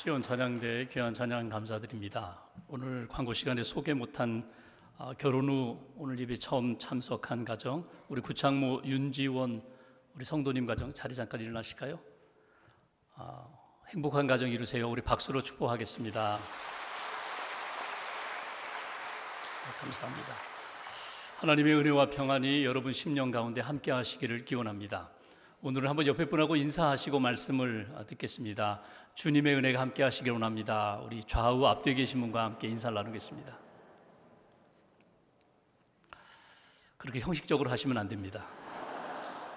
시온 찬양대 귀한 찬양 감사드립니다. 오늘 광고 시간에 소개 못한 아, 결혼 후 오늘 예배 처음 참석한 가정 우리 구창모 윤지원 우리 성도님 가정 자리 잠깐 일어나실까요? 아, 행복한 가정 이루세요. 우리 박수로 축복하겠습니다. 네, 감사합니다. 하나님의 은혜와 평안이 여러분 심령 가운데 함께 하시기를 기원합니다. 오늘은 한번 옆에 분하고 인사하시고 말씀을 듣겠습니다. 주님의 은혜가 함께 하시길 원합니다. 우리 좌우 앞뒤에 계신 분과 함께 인사를 나누겠습니다. 그렇게 형식적으로 하시면 안 됩니다.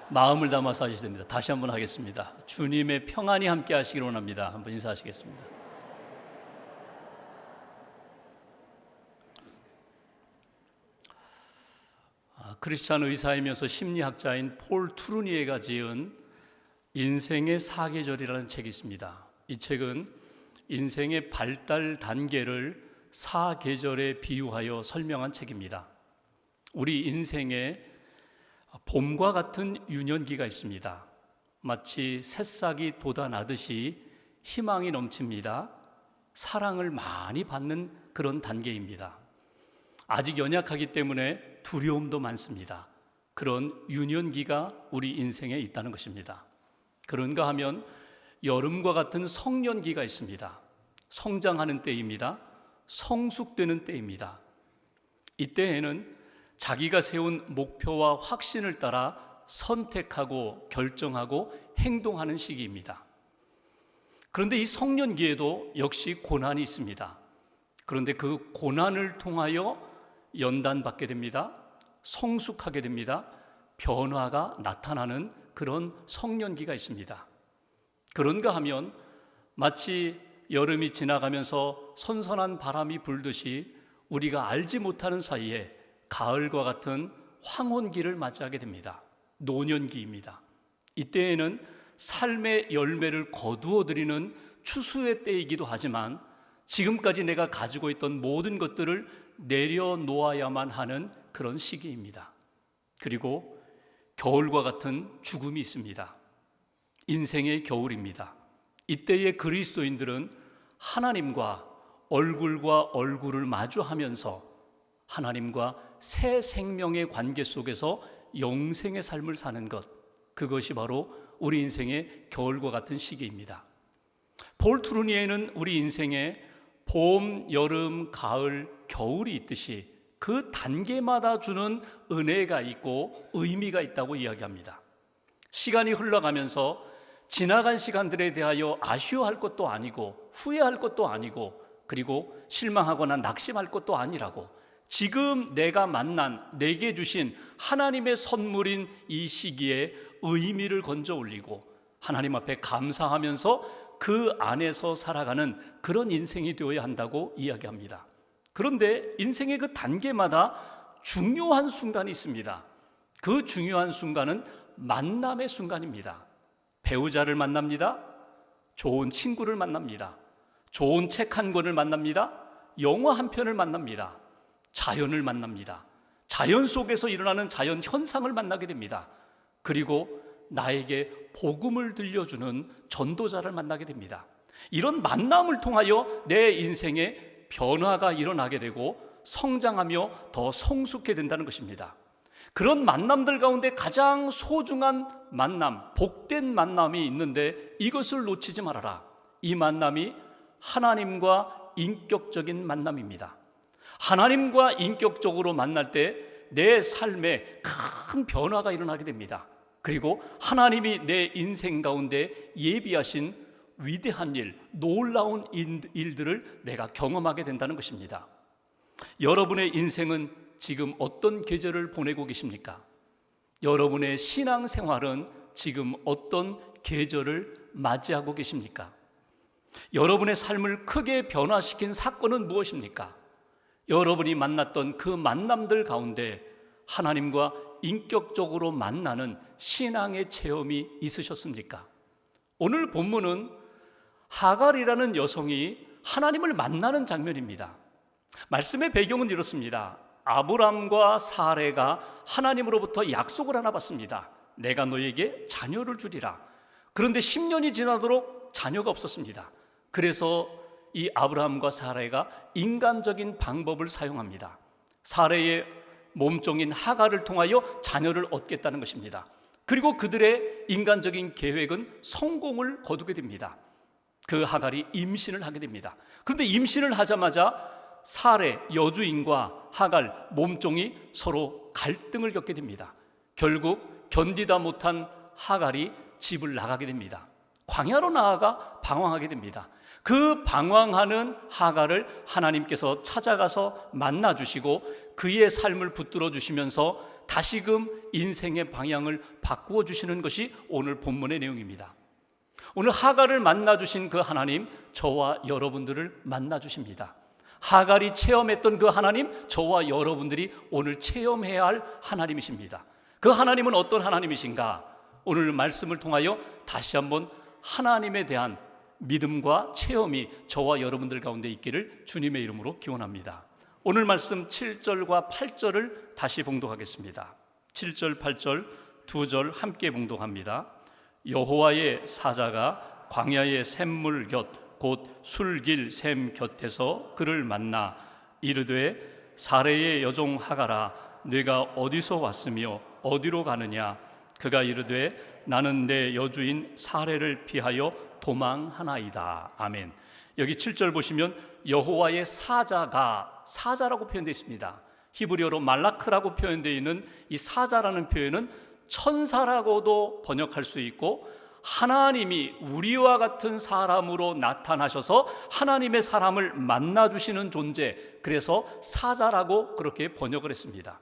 마음을 담아서 하셔야 됩니다. 다시 한번 하겠습니다. 주님의 평안이 함께 하시길 원합니다. 한번 인사하시겠습니다. 크리스찬 의사이면서 심리학자인 폴 투르니에가 지은 인생의 사계절이라는 책이 있습니다. 이 책은 인생의 발달 단계를 사계절에 비유하여 설명한 책입니다. 우리 인생에 봄과 같은 유년기가 있습니다. 마치 새싹이 돋아나듯이 희망이 넘칩니다. 사랑을 많이 받는 그런 단계입니다. 아직 연약하기 때문에 두려움도 많습니다. 그런 유년기가 우리 인생에 있다는 것입니다. 그런가 하면 여름과 같은 성년기가 있습니다. 성장하는 때입니다. 성숙되는 때입니다. 이때에는 자기가 세운 목표와 확신을 따라 선택하고 결정하고 행동하는 시기입니다. 그런데 이 성년기에도 역시 고난이 있습니다. 그런데 그 고난을 통하여 연단받게 됩니다. 성숙하게 됩니다. 변화가 나타나는 그런 성년기가 있습니다. 그런가 하면 마치 여름이 지나가면서 선선한 바람이 불듯이 우리가 알지 못하는 사이에 가을과 같은 황혼기를 맞이하게 됩니다. 노년기입니다. 이때에는 삶의 열매를 거두어 드리는 추수의 때이기도 하지만 지금까지 내가 가지고 있던 모든 것들을 내려놓아야만 하는 그런 시기입니다. 그리고 겨울과 같은 죽음이 있습니다. 인생의 겨울입니다. 이때의 그리스도인들은 하나님과 얼굴과 얼굴을 마주하면서 하나님과 새 생명의 관계 속에서 영생의 삶을 사는 것, 그것이 바로 우리 인생의 겨울과 같은 시기입니다. 볼 투르니에는 우리 인생에 봄, 여름, 가을, 겨울이 있듯이 그 단계마다 주는 은혜가 있고 의미가 있다고 이야기합니다. 시간이 흘러가면서 지나간 시간들에 대하여 아쉬워할 것도 아니고 후회할 것도 아니고 그리고 실망하거나 낙심할 것도 아니라고 지금 내가 만난 내게 주신 하나님의 선물인 이 시기에 의미를 건져 올리고 하나님 앞에 감사하면서 그 안에서 살아가는 그런 인생이 되어야 한다고 이야기합니다. 그런데 인생의 그 단계마다 중요한 순간이 있습니다. 그 중요한 순간은 만남의 순간입니다. 배우자를 만납니다. 좋은 친구를 만납니다. 좋은 책 한 권을 만납니다. 영화 한 편을 만납니다. 자연을 만납니다. 자연 속에서 일어나는 자연 현상을 만나게 됩니다. 그리고 나에게 복음을 들려주는 전도자를 만나게 됩니다. 이런 만남을 통하여 내 인생에 변화가 일어나게 되고 성장하며 더 성숙해 된다는 것입니다. 그런 만남들 가운데 가장 소중한 만남, 복된 만남이 있는데 이것을 놓치지 말아라. 이 만남이 하나님과 인격적인 만남입니다. 하나님과 인격적으로 만날 때 내 삶에 큰 변화가 일어나게 됩니다. 그리고 하나님이 내 인생 가운데 예비하신 위대한 일, 놀라운 일들을 내가 경험하게 된다는 것입니다. 여러분의 인생은 지금 어떤 계절을 보내고 계십니까? 여러분의 신앙 생활은 지금 어떤 계절을 맞이하고 계십니까? 여러분의 삶을 크게 변화시킨 사건은 무엇입니까? 여러분이 만났던 그 만남들 가운데 하나님과 인격적으로 만나는 신앙의 체험이 있으셨습니까? 오늘 본문은 하갈이라는 여성이 하나님을 만나는 장면입니다. 말씀의 배경은 이렇습니다. 아브람과 사레가 하나님으로부터 약속을 하나 받습니다. 내가 너에게 자녀를 주리라. 그런데 10년이 지나도록 자녀가 없었습니다. 그래서 이 아브라함과 사라가 인간적인 방법을 사용합니다. 사라의 몸종인 하가를 통하여 자녀를 얻겠다는 것입니다. 그리고 그들의 인간적인 계획은 성공을 거두게 됩니다. 그 하갈이 임신을 하게 됩니다. 그런데 임신을 하자마자 사례 여주인과 하갈 몸종이 서로 갈등을 겪게 됩니다. 결국 견디다 못한 하갈이 집을 나가게 됩니다. 광야로 나아가 방황하게 됩니다. 그 방황하는 하갈을 하나님께서 찾아가서 만나 주시고 그의 삶을 붙들어 주시면서 다시금 인생의 방향을 바꾸어 주시는 것이 오늘 본문의 내용입니다. 오늘 하갈을 만나 주신 그 하나님 저와 여러분들을 만나 주십니다. 하갈이 체험했던 그 하나님 저와 여러분들이 오늘 체험해야 할 하나님이십니다. 그 하나님은 어떤 하나님이신가? 오늘 말씀을 통하여 다시 한번 하나님에 대한 믿음과 체험이 저와 여러분들 가운데 있기를 주님의 이름으로 기원합니다. 오늘 말씀 7절과 8절을 다시 봉독하겠습니다. 7절, 8절 두 절 함께 봉독합니다. 여호와의 사자가 광야의 샘물 곁 곧 술길 샘 곁에서 그를 만나 이르되 사례의 여종 하가라 내가 어디서 왔으며 어디로 가느냐 그가 이르되 나는 내 여주인 사례를 피하여 도망하나이다 아멘 여기 7절 보시면 여호와의 사자가 사자라고 표현되어 있습니다 히브리어로 말라크라고 표현되어 있는 이 사자라는 표현은 천사라고도 번역할 수 있고 하나님이 우리와 같은 사람으로 나타나셔서 하나님의 사람을 만나 주시는 존재 그래서 사자라고 그렇게 번역을 했습니다.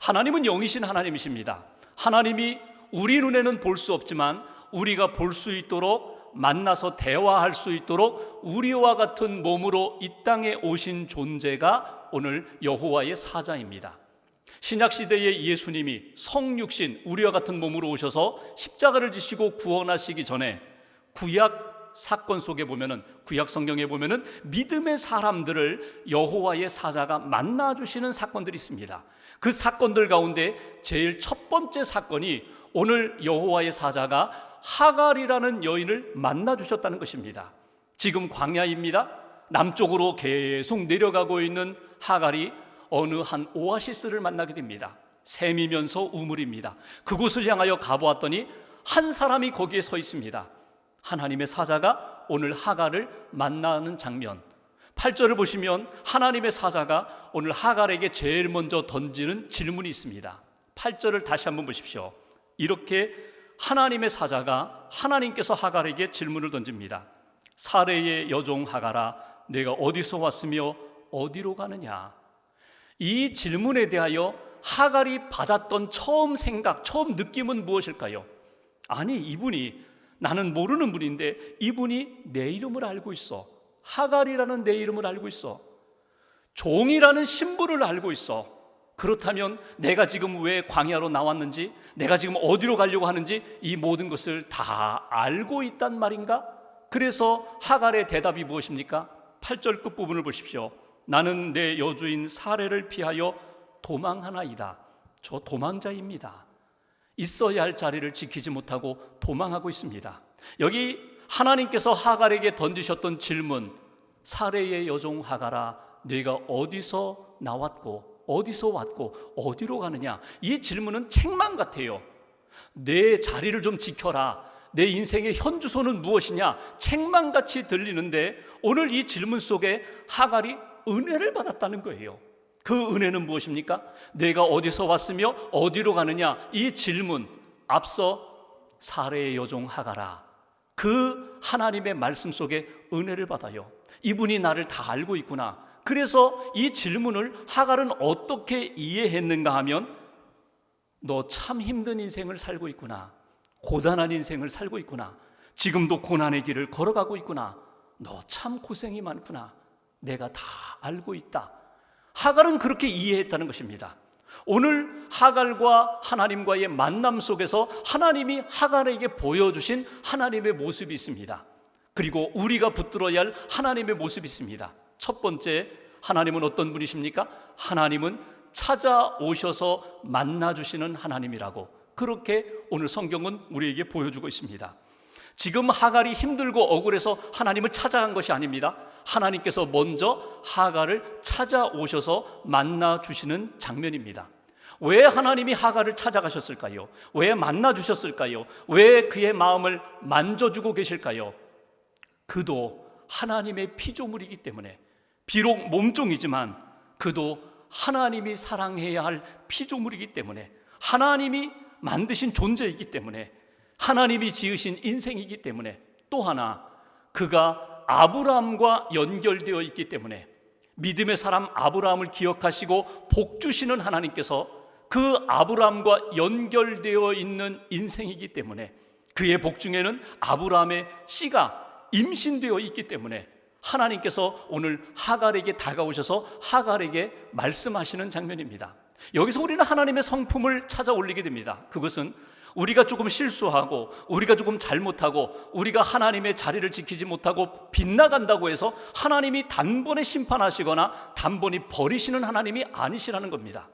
하나님은 영이신 하나님이십니다. 하나님이 우리 눈에는 볼 수 없지만 우리가 볼 수 있도록 만나서 대화할 수 있도록 우리와 같은 몸으로 이 땅에 오신 존재가 오늘 여호와의 사자입니다. 신약 시대의 예수님이 성육신 우리와 같은 몸으로 오셔서 십자가를 지시고 구원하시기 전에 구약 사건 속에 보면은 구약 성경에 보면은 믿음의 사람들을 여호와의 사자가 만나 주시는 사건들이 있습니다. 그 사건들 가운데 제일 첫 번째 사건이 오늘 여호와의 사자가 하갈이라는 여인을 만나 주셨다는 것입니다. 지금 광야입니다. 남쪽으로 계속 내려가고 있는 하갈이 어느 한 오아시스를 만나게 됩니다. 샘이면서 우물입니다. 그곳을 향하여 가보았더니 한 사람이 거기에 서 있습니다. 하나님의 사자가 오늘 하갈을 만나는 장면. 8절을 보시면 하나님의 사자가 오늘 하갈에게 제일 먼저 던지는 질문이 있습니다. 8절을 다시 한번 보십시오. 이렇게 하나님의 사자가 하나님께서 하갈에게 질문을 던집니다. 사례의 여종 하갈아, 내가 어디서 왔으며 어디로 가느냐? 이 질문에 대하여 하갈이 받았던 처음 생각, 처음 느낌은 무엇일까요? 아니, 이분이 나는 모르는 분인데 이분이 내 이름을 알고 있어. 하갈이라는 내 이름을 알고 있어. 종이라는 신부를 알고 있어. 그렇다면 내가 지금 왜 광야로 나왔는지, 내가 지금 어디로 가려고 하는지 이 모든 것을 다 알고 있단 말인가? 그래서 하갈의 대답이 무엇입니까? 8절 끝부분을 보십시오. 나는 내 여주인 사례를 피하여 도망하나이다. 저 도망자입니다. 있어야 할 자리를 지키지 못하고 도망하고 있습니다. 여기 하나님께서 하갈에게 던지셨던 질문, 사례의 여종 하갈아, 네가 어디서 나왔고 어디서 왔고 어디로 가느냐? 이 질문은 책망 같아요. 내 자리를 좀 지켜라. 내 인생의 현 주소는 무엇이냐? 책망같이 들리는데 오늘 이 질문 속에 하갈이 은혜를 받았다는 거예요. 그 은혜는 무엇입니까? 내가 어디서 왔으며 어디로 가느냐? 이 질문 앞서 사례의 여종 하가라. 그 하나님의 말씀 속에 은혜를 받아요. 이분이 나를 다 알고 있구나. 그래서 이 질문을 하갈은 어떻게 이해했는가 하면 너 참 힘든 인생을 살고 있구나. 고단한 인생을 살고 있구나. 지금도 고난의 길을 걸어가고 있구나. 너 참 고생이 많구나. 내가 다 알고 있다. 하갈은 그렇게 이해했다는 것입니다. 오늘 하갈과 하나님과의 만남 속에서 하나님이 하갈에게 보여주신 하나님의 모습이 있습니다. 그리고 우리가 붙들어야 할 하나님의 모습이 있습니다. 첫 번째, 하나님은 어떤 분이십니까? 하나님은 찾아오셔서 만나주시는 하나님이라고 그렇게 오늘 성경은 우리에게 보여주고 있습니다. 지금 하갈이 힘들고 억울해서 하나님을 찾아간 것이 아닙니다. 하나님께서 먼저 하갈을 찾아오셔서 만나 주시는 장면입니다. 왜 하나님이 하갈을 찾아가셨을까요? 왜 만나 주셨을까요? 왜 그의 마음을 만져주고 계실까요? 그도 하나님의 피조물이기 때문에 비록 몸종이지만 그도 하나님이 사랑해야 할 피조물이기 때문에 하나님이 만드신 존재이기 때문에 하나님이 지으신 인생이기 때문에 또 하나 그가 아브라함과 연결되어 있기 때문에 믿음의 사람 아브라함을 기억하시고 복 주시는 하나님께서 그 아브라함과 연결되어 있는 인생이기 때문에 그의 복 중에는 아브라함의 씨가 임신되어 있기 때문에 하나님께서 오늘 하갈에게 다가오셔서 하갈에게 말씀하시는 장면입니다. 여기서 우리는 하나님의 성품을 찾아 올리게 됩니다. 그것은 우리가 조금 실수하고 우리가 조금 잘못하고 우리가 하나님의 자리를 지키지 못하고 빗나간다고 해서 하나님이 단번에 심판하시거나 단번에 버리시는 하나님이 아니시라는 겁니다.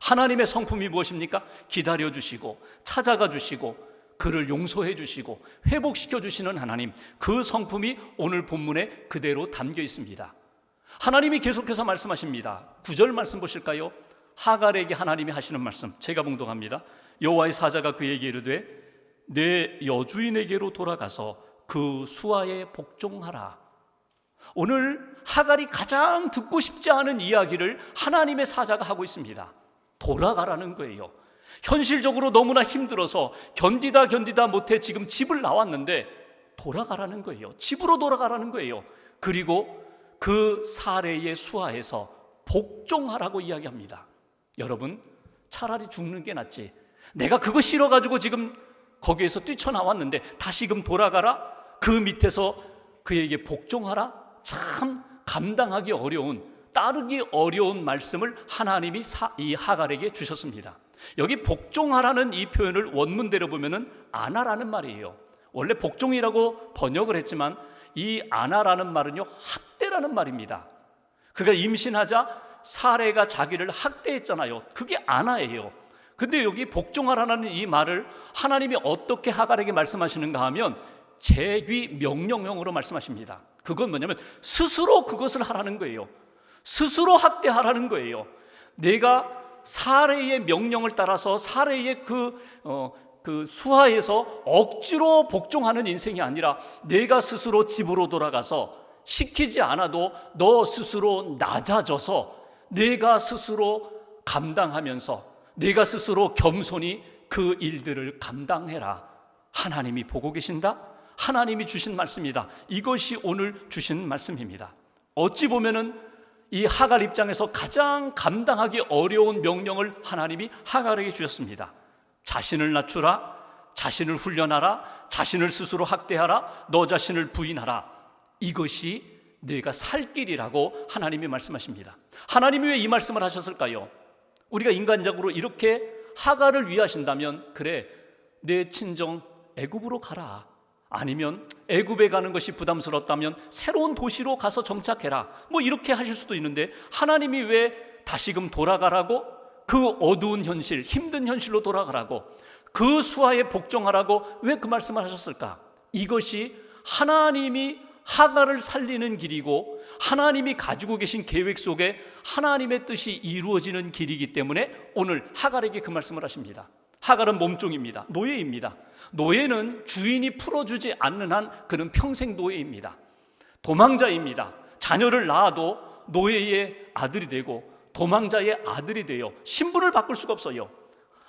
하나님의 성품이 무엇입니까? 기다려 주시고 찾아가 주시고 그를 용서해 주시고 회복시켜 주시는 하나님 그 성품이 오늘 본문에 그대로 담겨 있습니다. 하나님이 계속해서 말씀하십니다. 구절 말씀 보실까요? 하갈에게 하나님이 하시는 말씀 제가 봉독합니다. 여호와의 사자가 그에게 이르되 내 여주인에게로 돌아가서 그 수하에 복종하라. 오늘 하갈이 가장 듣고 싶지 않은 이야기를 하나님의 사자가 하고 있습니다. 돌아가라는 거예요. 현실적으로 너무나 힘들어서 견디다 견디다 못해 지금 집을 나왔는데 돌아가라는 거예요. 집으로 돌아가라는 거예요. 그리고 그 사례의 수하에서 복종하라고 이야기합니다. 여러분, 차라리 죽는 게 낫지. 내가 그거 싫어가지고 지금 거기에서 뛰쳐나왔는데 다시금 돌아가라? 그 밑에서 그에게 복종하라? 참 감당하기 어려운, 따르기 어려운 말씀을 하나님이 사, 이 하갈에게 주셨습니다. 여기 복종하라는 이 표현을 원문대로 보면은 안하라는 말이에요. 원래 복종이라고 번역을 했지만 이 안하라는 말은요 학대라는 말입니다. 그가 임신하자 사례가 자기를 학대했잖아요. 그게 안하예요. 근데 여기 복종하라는 이 말을 하나님이 어떻게 하갈에게 말씀하시는가 하면 제귀 명령형으로 말씀하십니다. 그건 뭐냐면 스스로 그것을 하라는 거예요. 스스로 학대하라는 거예요. 내가 사례의 명령을 따라서 사례의 그, 어, 그 수하에서 억지로 복종하는 인생이 아니라 내가 스스로 집으로 돌아가서 시키지 않아도 너 스스로 낮아져서 내가 스스로 감당하면서 내가 스스로 겸손히 그 일들을 감당해라. 하나님이 보고 계신다? 하나님이 주신 말씀이다. 이것이 오늘 주신 말씀입니다. 어찌 보면은 이 하갈 입장에서 가장 감당하기 어려운 명령을 하나님이 하갈에게 주셨습니다. 자신을 낮추라, 자신을 훈련하라, 자신을 스스로 학대하라, 너 자신을 부인하라. 이것이 내가 살 길이라고 하나님이 말씀하십니다. 하나님이 왜 이 말씀을 하셨을까요? 우리가 인간적으로 이렇게 하갈을 위하신다면 그래 내 친정 애굽으로 가라. 아니면 애굽에 가는 것이 부담스럽다면 새로운 도시로 가서 정착해라. 뭐 이렇게 하실 수도 있는데 하나님이 왜 다시금 돌아가라고 그 어두운 현실, 힘든 현실로 돌아가라고 그 수하에 복종하라고 왜 그 말씀을 하셨을까? 이것이 하나님이 하갈을 살리는 길이고 하나님이 가지고 계신 계획 속에 하나님의 뜻이 이루어지는 길이기 때문에 오늘 하갈에게 그 말씀을 하십니다. 하갈은 몸종입니다. 노예입니다. 노예는 주인이 풀어주지 않는 한 그는 평생 노예입니다. 도망자입니다. 자녀를 낳아도 노예의 아들이 되고 도망자의 아들이 되어 신분을 바꿀 수가 없어요.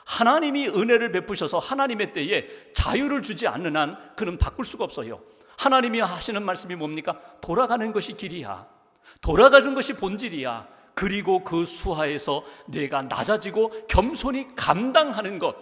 하나님이 은혜를 베푸셔서 하나님의 때에 자유를 주지 않는 한 그는 바꿀 수가 없어요. 하나님이 하시는 말씀이 뭡니까? 돌아가는 것이 길이야. 돌아가는 것이 본질이야. 그리고 그 수하에서 내가 낮아지고 겸손히 감당하는 것.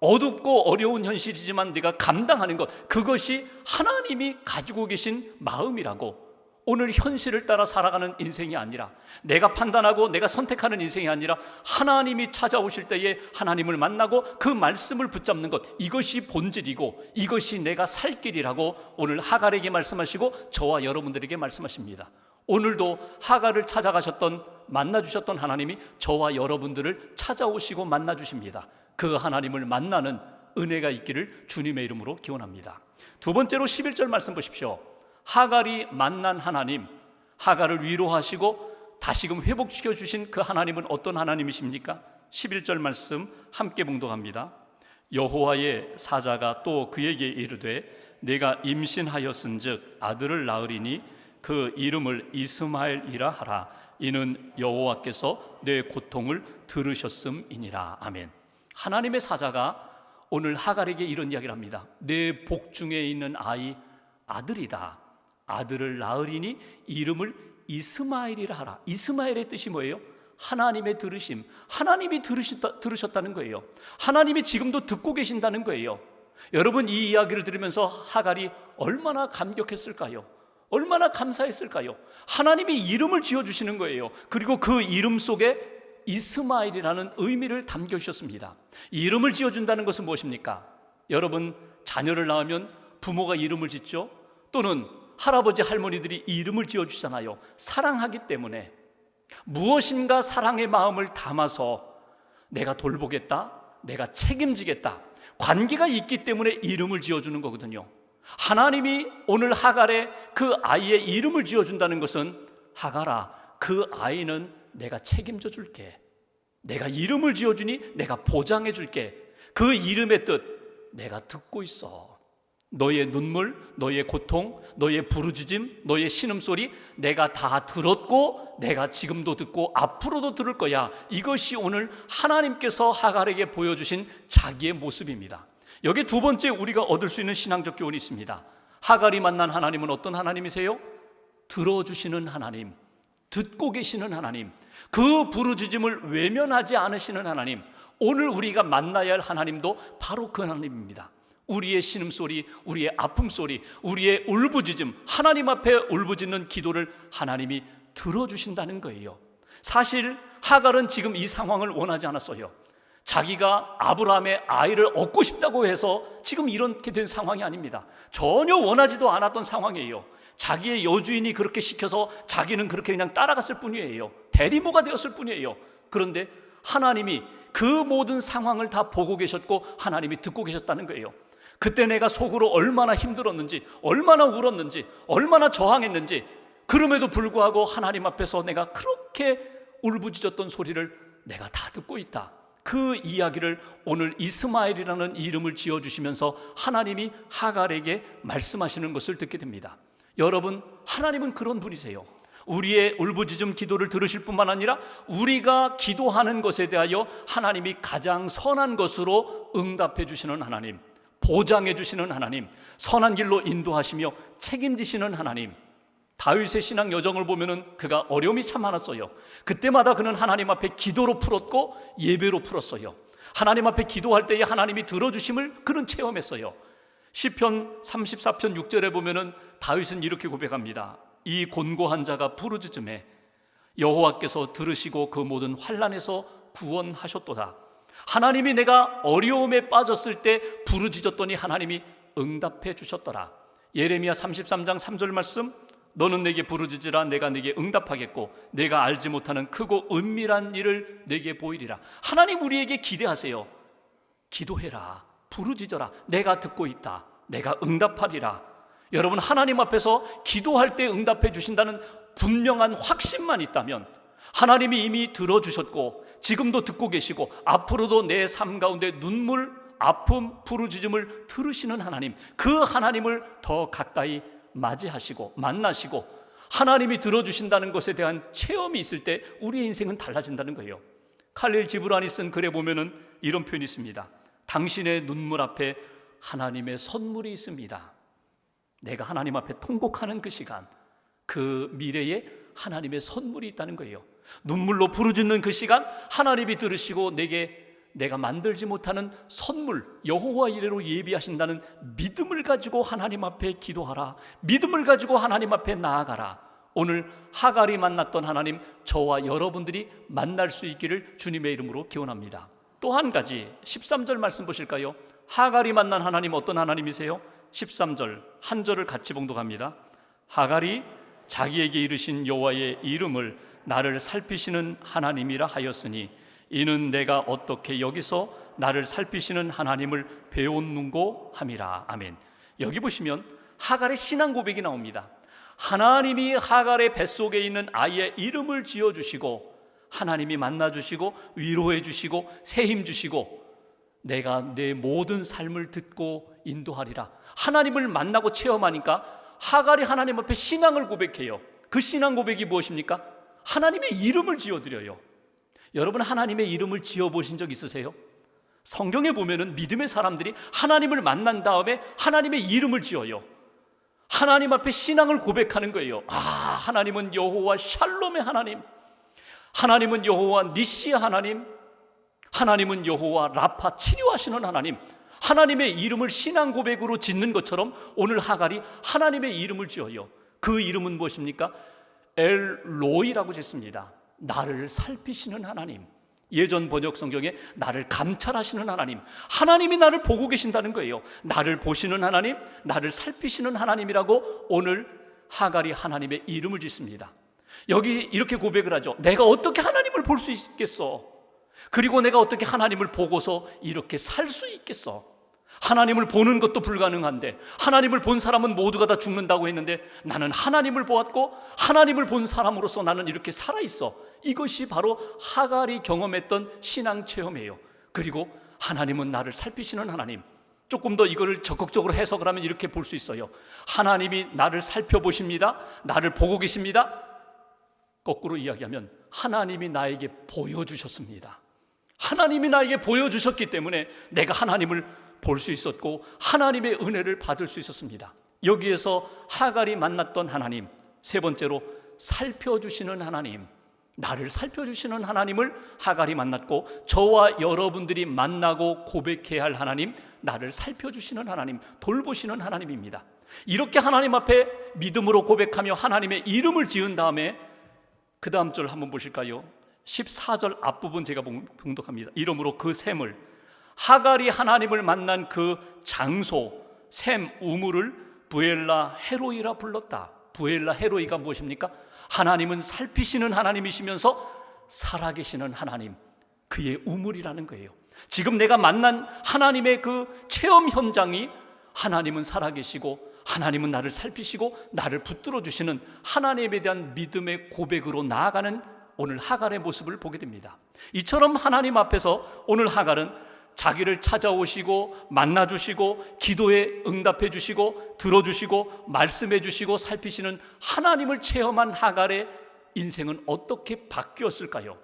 어둡고 어려운 현실이지만 내가 감당하는 것. 그것이 하나님이 가지고 계신 마음이라고. 오늘 현실을 따라 살아가는 인생이 아니라 내가 판단하고 내가 선택하는 인생이 아니라 하나님이 찾아오실 때에 하나님을 만나고 그 말씀을 붙잡는 것 이것이 본질이고 이것이 내가 살 길이라고 오늘 하갈에게 말씀하시고 저와 여러분들에게 말씀하십니다. 오늘도 하갈을 찾아가셨던 만나 주셨던 하나님이 저와 여러분들을 찾아오시고 만나 주십니다. 그 하나님을 만나는 은혜가 있기를 주님의 이름으로 기원합니다. 두 번째로 11절 말씀 보십시오. 하갈이 만난 하나님, 하갈을 위로하시고 다시금 회복시켜 주신 그 하나님은 어떤 하나님이십니까? 11절 말씀 함께 봉독합니다. 여호와의 사자가 또 그에게 이르되 내가 임신하였은즉 아들을 낳으리니 그 이름을 이스마엘이라 하라 이는 여호와께서 내 고통을 들으셨음이니라 아멘. 하나님의 사자가 오늘 하갈에게 이런 이야기를 합니다. 내 복중에 있는 아이 아들이다. 아들을 낳으리니 이름을 이스마엘이라 하라. 이스마엘의 뜻이 뭐예요? 하나님의 들으심. 하나님이 들으셨다, 들으셨다는 거예요. 하나님이 지금도 듣고 계신다는 거예요. 여러분 이 이야기를 들으면서 하갈이 얼마나 감격했을까요? 얼마나 감사했을까요? 하나님이 이름을 지어 주시는 거예요. 그리고 그 이름 속에 이스마엘이라는 의미를 담겨 주셨습니다. 이름을 지어 준다는 것은 무엇입니까? 여러분 자녀를 낳으면 부모가 이름을 짓죠. 또는 할아버지 할머니들이 이름을 지어 주잖아요. 사랑하기 때문에 무엇인가 사랑의 마음을 담아서 내가 돌보겠다. 내가 책임지겠다. 관계가 있기 때문에 이름을 지어 주는 거거든요. 하나님이 오늘 하갈에 그 아이의 이름을 지어 준다는 것은 하갈아 그 아이는 내가 책임져 줄게. 내가 이름을 지어 주니 내가 보장해 줄게. 그 이름의 뜻 내가 듣고 있어. 너의 눈물, 너의 고통, 너의 부르짖음, 너의 신음소리 내가 다 들었고 내가 지금도 듣고 앞으로도 들을 거야. 이것이 오늘 하나님께서 하갈에게 보여주신 자기의 모습입니다. 여기 두 번째 우리가 얻을 수 있는 신앙적 교훈이 있습니다. 하갈이 만난 하나님은 어떤 하나님이세요? 들어주시는 하나님, 듣고 계시는 하나님, 그 부르짖음을 외면하지 않으시는 하나님. 오늘 우리가 만나야 할 하나님도 바로 그 하나님입니다. 우리의 신음소리, 우리의 아픔소리, 우리의 울부짖음, 하나님 앞에 울부짖는 기도를 하나님이 들어주신다는 거예요. 사실 하갈은 지금 이 상황을 원하지 않았어요. 자기가 아브라함의 아이를 얻고 싶다고 해서 지금 이렇게 된 상황이 아닙니다. 전혀 원하지도 않았던 상황이에요. 자기의 여주인이 그렇게 시켜서 자기는 그렇게 그냥 따라갔을 뿐이에요. 대리모가 되었을 뿐이에요. 그런데 하나님이 그 모든 상황을 다 보고 계셨고 하나님이 듣고 계셨다는 거예요. 그때 내가 속으로 얼마나 힘들었는지, 얼마나 울었는지, 얼마나 저항했는지, 그럼에도 불구하고 하나님 앞에서 내가 그렇게 울부짖었던 소리를 내가 다 듣고 있다. 그 이야기를 오늘 이스마엘이라는 이름을 지어 주시면서 하나님이 하갈에게 말씀하시는 것을 듣게 됩니다. 여러분, 하나님은 그런 분이세요. 우리의 울부짖음 기도를 들으실 뿐만 아니라 우리가 기도하는 것에 대하여 하나님이 가장 선한 것으로 응답해 주시는 하나님, 보장해 주시는 하나님, 선한 길로 인도하시며 책임지시는 하나님. 다윗의 신앙 여정을 보면은 그가 어려움이 참 많았어요. 그때마다 그는 하나님 앞에 기도로 풀었고 예배로 풀었어요. 하나님 앞에 기도할 때에 하나님이 들어주심을 그는 체험했어요. 시편 34편 6절에 보면은 다윗은 이렇게 고백합니다. 이 곤고한 자가 부르짖음에 여호와께서 들으시고 그 모든 환란에서 구원하셨도다. 하나님이 내가 어려움에 빠졌을 때 부르짖었더니 하나님이 응답해 주셨더라. 예레미야 33장 3절 말씀 너는 내게 부르짖으라 내가 내게 응답하겠고 내가 알지 못하는 크고 은밀한 일을 내게 보이리라. 하나님 우리에게 기대하세요. 기도해라. 부르짖어라. 내가 듣고 있다. 내가 응답하리라. 여러분 하나님 앞에서 기도할 때 응답해 주신다는 분명한 확신만 있다면 하나님이 이미 들어 주셨고 지금도 듣고 계시고 앞으로도 내 삶 가운데 눈물, 아픔, 부르짖음을 들으시는 하나님 그 하나님을 더 가까이 맞이하시고 만나시고 하나님이 들어주신다는 것에 대한 체험이 있을 때 우리의 인생은 달라진다는 거예요. 칼릴 지브란이 쓴 글에 보면은 이런 표현이 있습니다. 당신의 눈물 앞에 하나님의 선물이 있습니다. 내가 하나님 앞에 통곡하는 그 시간, 그 미래에 하나님의 선물이 있다는 거예요. 눈물로 부르짖는 그 시간, 하나님이 들으시고 내게 내가 만들지 못하는 선물, 여호와 이래로 예비하신다는 믿음을 가지고 하나님 앞에 기도하라. 믿음을 가지고 하나님 앞에 나아가라. 오늘 하갈이 만났던 하나님, 저와 여러분들이 만날 수 있기를 주님의 이름으로 기원합니다. 또 한 가지 13절 말씀 보실까요? 하갈이 만난 하나님 어떤 하나님이세요? 13절 한 절을 같이 봉독합니다. 하갈이 자기에게 이르신 여호와의 이름을 나를 살피시는 하나님이라 하였으니 이는 내가 어떻게 여기서 나를 살피시는 하나님을 배웠는고 함이라. 아멘. 여기 보시면 하갈의 신앙 고백이 나옵니다. 하나님이 하갈의 뱃속에 있는 아이의 이름을 지어 주시고 하나님이 만나 주시고 위로해 주시고 새 힘 주시고 내가 내 모든 삶을 듣고 인도하리라. 하나님을 만나고 체험하니까 하갈이 하나님 앞에 신앙을 고백해요. 그 신앙 고백이 무엇입니까? 하나님의 이름을 지어 드려요. 여러분 하나님의 이름을 지어 보신 적 있으세요? 성경에 보면은 믿음의 사람들이 하나님을 만난 다음에 하나님의 이름을 지어요. 하나님 앞에 신앙을 고백하는 거예요. 아, 하나님은 여호와 샬롬의 하나님. 하나님은 여호와 니시 하나님. 하나님은 여호와 라파 치료하시는 하나님. 하나님의 이름을 신앙 고백으로 짓는 것처럼 오늘 하갈이 하나님의 이름을 지어요. 그 이름은 무엇입니까? 엘로이라고 짓습니다. 나를 살피시는 하나님. 예전 번역 성경에 나를 감찰하시는 하나님, 하나님이 나를 보고 계신다는 거예요. 나를 보시는 하나님, 나를 살피시는 하나님이라고 오늘 하갈이 하나님의 이름을 짓습니다. 여기 이렇게 고백을 하죠. 내가 어떻게 하나님을 볼 수 있겠어? 그리고 내가 어떻게 하나님을 보고서 이렇게 살 수 있겠어? 하나님을 보는 것도 불가능한데 하나님을 본 사람은 모두가 다 죽는다고 했는데 나는 하나님을 보았고 하나님을 본 사람으로서 나는 이렇게 살아 있어. 이것이 바로 하갈이 경험했던 신앙 체험이에요. 그리고 하나님은 나를 살피시는 하나님. 조금 더 이거를 적극적으로 해석을 하면 이렇게 볼 수 있어요. 하나님이 나를 살펴보십니다. 나를 보고 계십니다. 거꾸로 이야기하면 하나님이 나에게 보여주셨습니다. 하나님이 나에게 보여주셨기 때문에 내가 하나님을 볼 수 있었고 하나님의 은혜를 받을 수 있었습니다. 여기에서 하갈이 만났던 하나님, 세 번째로 살펴주시는 하나님, 나를 살펴주시는 하나님을 하갈이 만났고 저와 여러분들이 만나고 고백해야 할 하나님, 나를 살펴주시는 하나님, 돌보시는 하나님입니다. 이렇게 하나님 앞에 믿음으로 고백하며 하나님의 이름을 지은 다음에 그 다음 절 한번 보실까요? 14절 앞부분 제가 봉독합니다. 이름으로 그 샘을 하갈이 하나님을 만난 그 장소 샘 우물을 부엘라 헤로이라 불렀다. 부엘라 헤로이가 무엇입니까? 하나님은 살피시는 하나님이시면서 살아계시는 하나님 그의 우물이라는 거예요. 지금 내가 만난 하나님의 그 체험 현장이 하나님은 살아계시고 하나님은 나를 살피시고 나를 붙들어 주시는 하나님에 대한 믿음의 고백으로 나아가는 오늘 하갈의 모습을 보게 됩니다. 이처럼 하나님 앞에서 오늘 하갈은 자기를 찾아오시고 만나 주시고 기도에 응답해 주시고 들어 주시고 말씀해 주시고 살피시는 하나님을 체험한 하갈의 인생은 어떻게 바뀌었을까요?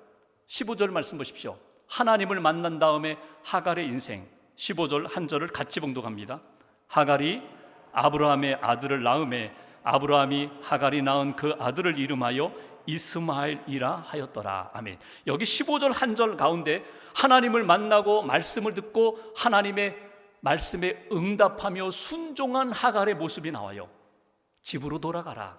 15절 말씀 보십시오. 하나님을 만난 다음에 하갈의 인생 15절 한 절을 같이 봉독합니다. 하갈이 아브라함의 아들을 낳음에 아브라함이 하갈이 낳은 그 아들을 이름하여 이스마엘이라 하였더라. 아멘. 여기 15절 한 절 가운데 하나님을 만나고 말씀을 듣고 하나님의 말씀에 응답하며 순종한 하갈의 모습이 나와요. 집으로 돌아가라.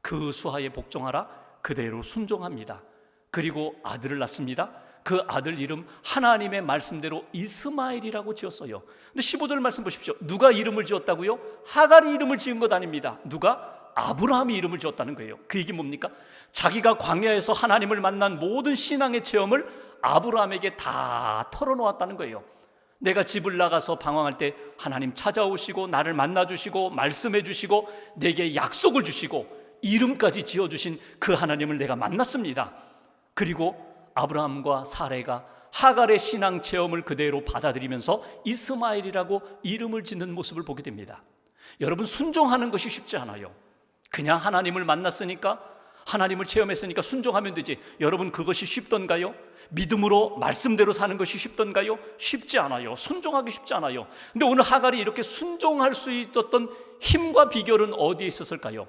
그 수하에 복종하라. 그대로 순종합니다. 그리고 아들을 낳습니다. 그 아들 이름 하나님의 말씀대로 이스마엘이라고 지었어요. 근데 15절 말씀 보십시오. 누가 이름을 지었다고요? 하갈이 이름을 지은 것 아닙니다. 누가? 아브라함이 이름을 지었다는 거예요. 그 얘기 뭡니까? 자기가 광야에서 하나님을 만난 모든 신앙의 체험을 아브라함에게 다 털어놓았다는 거예요. 내가 집을 나가서 방황할 때 하나님 찾아오시고 나를 만나 주시고 말씀해 주시고 내게 약속을 주시고 이름까지 지어 주신 그 하나님을 내가 만났습니다. 그리고 아브라함과 사레가 하갈의 신앙 체험을 그대로 받아들이면서 이스마엘이라고 이름을 짓는 모습을 보게 됩니다. 여러분 순종하는 것이 쉽지 않아요. 그냥 하나님을 만났으니까 하나님을 체험했으니까 순종하면 되지. 여러분 그것이 쉽던가요? 믿음으로 말씀대로 사는 것이 쉽던가요? 쉽지 않아요. 순종하기 쉽지 않아요. 근데 오늘 하갈이 이렇게 순종할 수 있었던 힘과 비결은 어디에 있었을까요?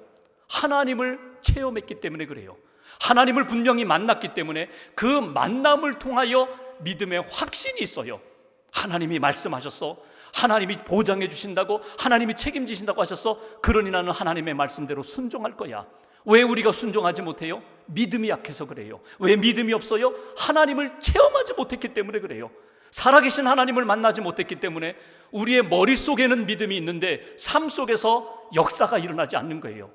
하나님을 체험했기 때문에 그래요. 하나님을 분명히 만났기 때문에 그 만남을 통하여 믿음의 확신이 있어요. 하나님이 말씀하셨어. 하나님이 보장해 주신다고 하나님이 책임지신다고 하셨어. 그러니 나는 하나님의 말씀대로 순종할 거야. 왜 우리가 순종하지 못해요? 믿음이 약해서 그래요. 왜 믿음이 없어요? 하나님을 체험하지 못했기 때문에 그래요. 살아계신 하나님을 만나지 못했기 때문에 우리의 머릿속에는 믿음이 있는데 삶 속에서 역사가 일어나지 않는 거예요.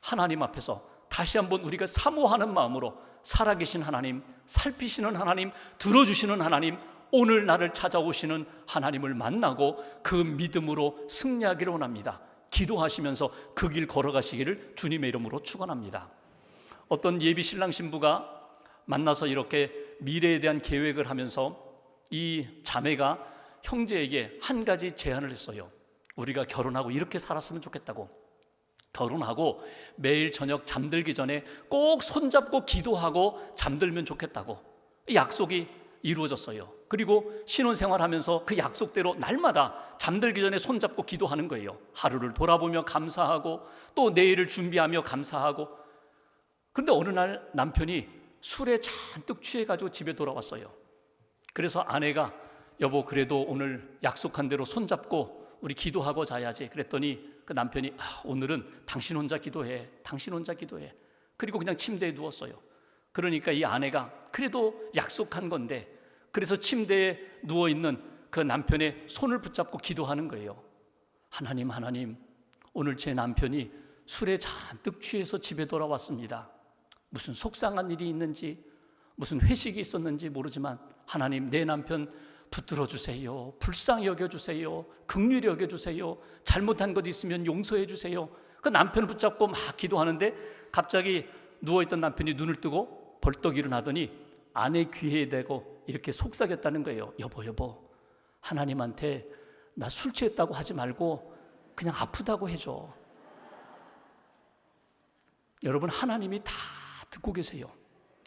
하나님 앞에서 다시 한번 우리가 사모하는 마음으로 살아계신 하나님, 살피시는 하나님, 들어주시는 하나님, 오늘 나를 찾아오시는 하나님을 만나고 그 믿음으로 승리하기를 원합니다. 기도하시면서 그 길 걸어가시기를 주님의 이름으로 축원합니다. 어떤 예비 신랑 신부가 만나서 이렇게 미래에 대한 계획을 하면서 이 자매가 형제에게 한 가지 제안을 했어요. 우리가 결혼하고 이렇게 살았으면 좋겠다고. 결혼하고 매일 저녁 잠들기 전에 꼭 손잡고 기도하고 잠들면 좋겠다고. 이 약속이 이루어졌어요. 그리고 신혼생활 하면서 그 약속대로 날마다 잠들기 전에 손잡고 기도하는 거예요. 하루를 돌아보며 감사하고 또 내일을 준비하며 감사하고. 그런데 어느 날 남편이 술에 잔뜩 취해가지고 집에 돌아왔어요. 그래서 아내가 여보 그래도 오늘 약속한 대로 손잡고 우리 기도하고 자야지. 그랬더니 그 남편이 아, 오늘은 당신 혼자 기도해. 당신 혼자 기도해. 그리고 그냥 침대에 누웠어요. 그러니까 이 아내가 그래도 약속한 건데 그래서 침대에 누워 있는 그 남편의 손을 붙잡고 기도하는 거예요. 하나님, 하나님, 오늘 제 남편이 술에 잔뜩 취해서 집에 돌아왔습니다. 무슨 속상한 일이 있는지, 무슨 회식이 있었는지 모르지만 하나님, 내 남편 붙들어 주세요. 불쌍히 여겨 주세요. 긍휼히 여겨 주세요. 잘못한 것 있으면 용서해 주세요. 그 남편을 붙잡고 막 기도하는데 갑자기 누워 있던 남편이 눈을 뜨고 벌떡 일어나더니 아내 귀에 대고 이렇게 속삭였다는 거예요. 여보 여보. 하나님한테 나 술 취했다고 하지 말고 그냥 아프다고 해줘. 여러분 하나님이 다 듣고 계세요.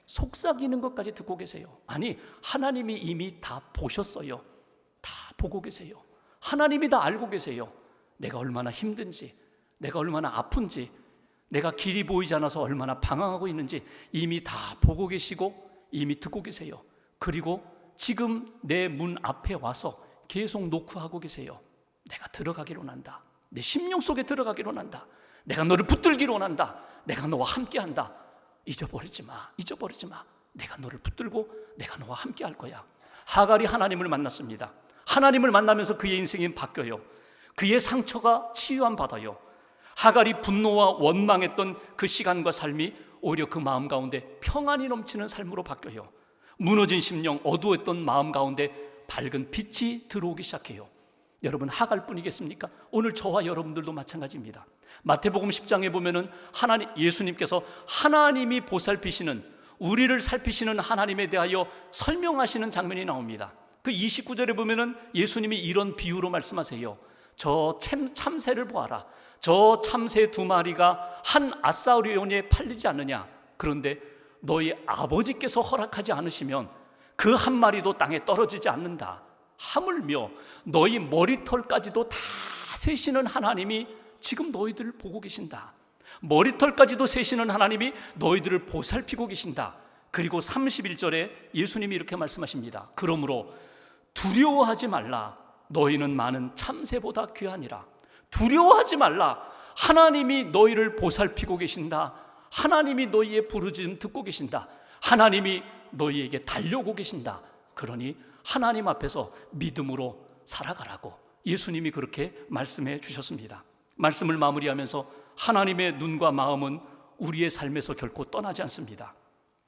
속삭이는 것까지 듣고 계세요. 아니, 하나님이 이미 다 보셨어요. 다 보고 계세요. 하나님이 다 알고 계세요. 내가 얼마나 힘든지, 내가 얼마나 아픈지, 내가 길이 보이지 않아서 얼마나 방황하고 있는지 이미 다 보고 계시고 이미 듣고 계세요. 그리고 지금 내 문 앞에 와서 계속 노크하고 계세요. 내가 들어가기로 난다. 내 심령 속에 들어가기로 난다. 내가 너를 붙들기로 원한다. 내가 너와 함께 한다. 잊어버리지 마. 잊어버리지 마. 내가 너를 붙들고 내가 너와 함께 할 거야. 하갈이 하나님을 만났습니다. 하나님을 만나면서 그의 인생이 바뀌어요. 그의 상처가 치유함 받아요. 하갈이 분노와 원망했던 그 시간과 삶이 오히려 그 마음 가운데 평안이 넘치는 삶으로 바뀌어요. 무너진 심령, 어두웠던 마음 가운데 밝은 빛이 들어오기 시작해요. 여러분 하갈 뿐이겠습니까? 오늘 저와 여러분들도 마찬가지입니다. 마태복음 10장에 보면은 하나님 예수님께서 하나님이 보살피시는 우리를 살피시는 하나님에 대하여 설명하시는 장면이 나옵니다. 그 29절에 보면은 예수님이 이런 비유로 말씀하세요. 저 참, 참새를 보아라. 저 참새 두 마리가 한 아사리온에 팔리지 않느냐. 그런데 너희 아버지께서 허락하지 않으시면 그 한 마리도 땅에 떨어지지 않는다. 하물며 너희 머리털까지도 다 세시는 하나님이 지금 너희들을 보고 계신다. 머리털까지도 세시는 하나님이 너희들을 보살피고 계신다. 그리고 31절에 예수님이 이렇게 말씀하십니다. 그러므로 두려워하지 말라. 너희는 많은 참새보다 귀하니라. 두려워하지 말라. 하나님이 너희를 보살피고 계신다. 하나님이 너희의 부르짖음 듣고 계신다. 하나님이 너희에게 달려오고 계신다. 그러니 하나님 앞에서 믿음으로 살아가라고 예수님이 그렇게 말씀해 주셨습니다. 말씀을 마무리하면서 하나님의 눈과 마음은 우리의 삶에서 결코 떠나지 않습니다.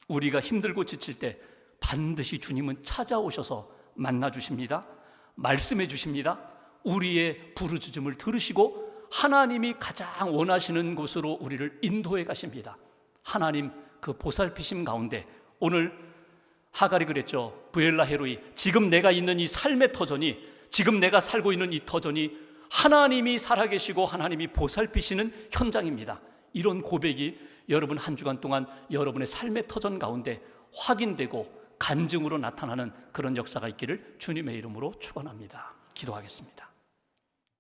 우리가 힘들고 지칠 때 반드시 주님은 찾아오셔서 만나 주십니다. 말씀해 주십니다. 우리의 부르짖음을 들으시고 하나님이 가장 원하시는 곳으로 우리를 인도해 가십니다. 하나님 그 보살피심 가운데 오늘 하갈이 그랬죠. 부엘라 헤로이 지금 내가 있는 이 삶의 터전이 지금 내가 살고 있는 이 터전이 하나님이 살아계시고 하나님이 보살피시는 현장입니다. 이런 고백이 여러분 한 주간 동안 여러분의 삶의 터전 가운데 확인되고 간증으로 나타나는 그런 역사가 있기를 주님의 이름으로 축원합니다. 기도하겠습니다.